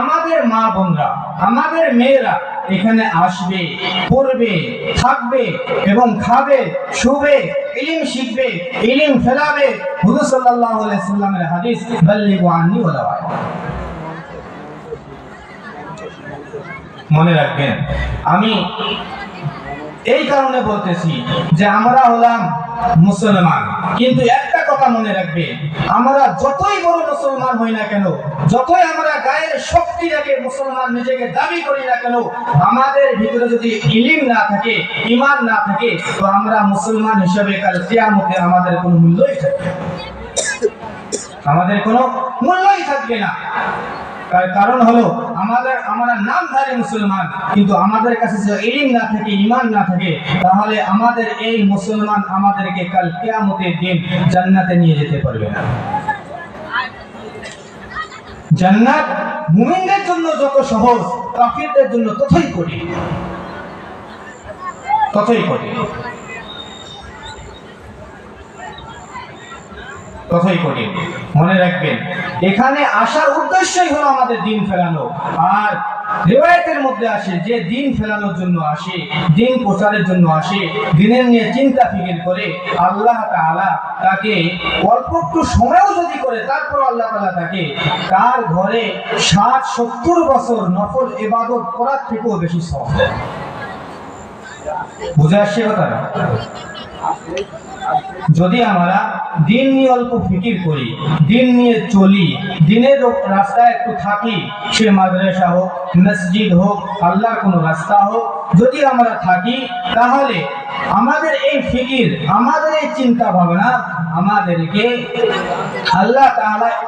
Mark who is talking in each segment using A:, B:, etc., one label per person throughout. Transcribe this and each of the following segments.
A: আমাদের মা বোনরা, আমাদের মেয়েরা এখানে আসবে, পড়বে, থাকবে এবং খাবে, শুবে, ইলিম শিখবে, ইলিম ফেলাবে। হুজুর সাল্লাল্লাহু সাল্লামের হাদিস, বাল্লিগু আন্নি ওয়া মনে রাখবেন, আমি এই কারণে বলতেছি যে আমরা হলাম মুসলমান, কিন্তু একটা কথা মনে রাখবে। আমরা যতই বড় মুসলমান হই না কেন, যতই আমরা গায়ের শক্তি রেখে মুসলমান নিজেকে দাবি করি না কেন, আমাদের ভিতরে যদি ইলিম না থাকে ইমান না থাকে, তো আমরা মুসলমান হিসেবে কাল কিয়ামতে আমাদের কোনো মূল্যই থাকবে আমাদের কোনো মূল্যই থাকবে না। তার কারণ হলো আমাদের, আমরা নামধারী মুসলমান, কিন্তু আমাদের কাছে যে ইলিম না থাকে ইমান না থাকে, তাহলে আমাদের এই মুসলমান আমাদেরকে কাল কেয়ামতের দিন জান্নাতে নিয়ে যেতে পারবে না। জান্নাত মুমিনদের জন্য যত সহজ, কাফিরদের জন্য ততই কঠিন। ততই কঠিন। কথাই করি মনে রাখবেন, এখানে আসার উদ্দেশ্যই হলো আমাদের দিন ফেরানো আর রেওয়ায়তের মধ্যে আসে যে দিন ফেরানোর জন্য আসে, দিন প্রচারের জন্য আসে, দিনের নিয়ে চিন্তা ফিকির করে আল্লাহ তাআলা তাকে অল্প একটু সময়ও যদি করে তারপর আল্লাহ তাআলা তাকে তার ঘরে ষাট সত্তর বছর নফল ইবাদত করার থেকেও বেশি দেয় বুঝে আসছে কথাটা যদি আমরা দিন নিয়ে অল্প ফিকির করি, দিন নিয়ে চলি, দিনের রাস্তায় একটু থাকি, সে মাদ্রাসা হোক, মসজিদ হোক, আল্লাহর কোনো রাস্তা হোক, যদি আমরা থাকি, তাহলে আমাদের এই ফিকির, আমাদের এই চিন্তা ভাবনা আমাদেরকে আল্লাহ মূল্য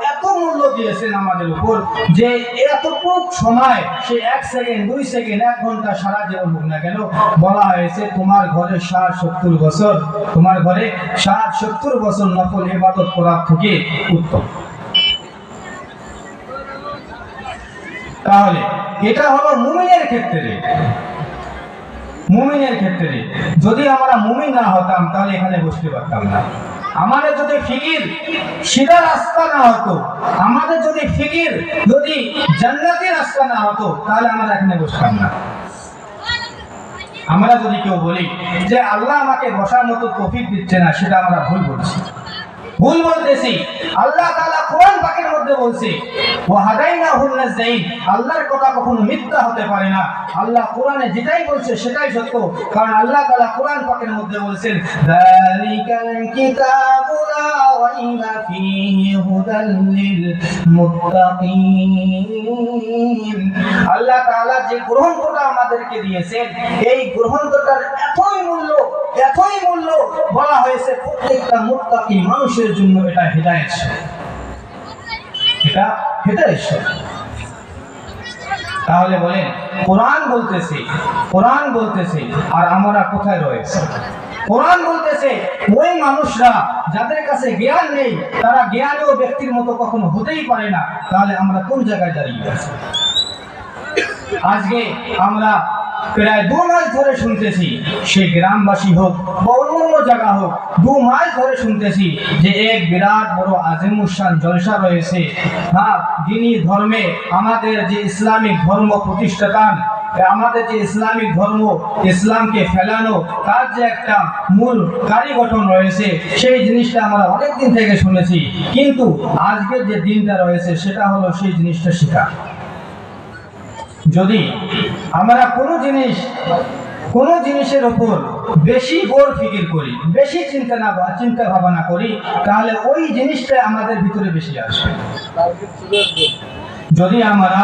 A: দিয়েছেন আমাদের উপর, যে এতটুকু সময় সে এক সেকেন্ড, দুই সেকেন্ড, এক ঘণ্টা সারা জীবন হোক না কেন, বলা হয়েছে তোমার ঘরে ষাট সত্তর বছর, তোমার ঘরে ষাট সত্তর বছর নকল ইবাদত করার থেকে উত্তম। তাহলে, এটা হলো মুমিনের ক্ষেত্রে। মুমিনের ক্ষেত্রে, যদি আমরা মুমিন না হতাম, তাহলে এখানে বসতে পারতাম না। আমাদের যদি ফিকির, সিধা রাস্তা না হতো, আমাদের যদি ফিকির, যদি জান্নাতি রাস্তা না হতো, তাহলে আমরা এখানে বসতাম না। আমরা যদি কেউ বলি যে আল্লাহ আমাকে বসার মতো তফিক দিচ্ছে না, সেটা আমরা ভুল বলছি। ভুল বলতেছি। আল্লাহ তাআলা কোরআন পাকের মধ্যে বলছে আল্লাহর কথা কখনো মিথ্যা হতে পারে না। আল্লাহ কোরআনে যেটাই বলছে সেটাই সত্য। কারণ আল্লাহ তাআলা কোরআন পাকের মধ্যে বলছেন যালিকাল কিতাবু লা রাইবা ফীহি হুদাল লিল মুত্তাকিন আল্লাহ তাআলা যে গ্রন্থটা আমাদেরকে দিয়েছেন, এই গ্রন্থটার এতই মূল্য এতই মূল্য বলা হয়েছে, প্রত্যেকটা মুত্তাকি মানুষের জন্য এটা হেদায়েত এটা হেদায়েত তাহলে বলেন, কোরআন বলতেছে কোরআন বলতেছে, আর আমরা কোথায় রয়েছে? কোরআন বলতেছে, ওই মানুষরা যাদের কাছে জ্ঞান নেই, তারা জ্ঞানীয় ব্যক্তির মতো কখনো হতেই পারে না। তাহলে আমরা কোন জায়গায় দাঁড়িয়ে আছি? আজকে আমরা প্রায় দু মাস ধরে শুনতেছি সে গ্রামবাসী হোক বা অন্য জায়গা হোক, দু মাস ধরে শুনতেছি যে এক বিরাট বড় আজিমুসান জলসা রয়েছে। হ্যাঁ দিনী ধর্মে আমাদের যে ইসলামিক ধর্ম প্রতিষ্ঠাতান আমাদের যে ইসলামিক ধর্ম, ইসলামকে ফেলানো তার যে একটা মূল কারিগঠন রয়েছে, সেই জিনিসটা আমরা অনেক দিন থেকে শুনেছি। কিন্তু আজকের যে দিনটা রয়েছে, সেটা হলো সেই জিনিসটা শেখা যদি আমরা কোনো জিনিস, কোনো জিনিসের উপর বেশি গোর ফিকির করি, বেশি চিন্তা না চিন্তা ভাবনা করি, তাহলে ওই জিনিসটা আমাদের ভিতরে বেশি আসবে। যদি আমরা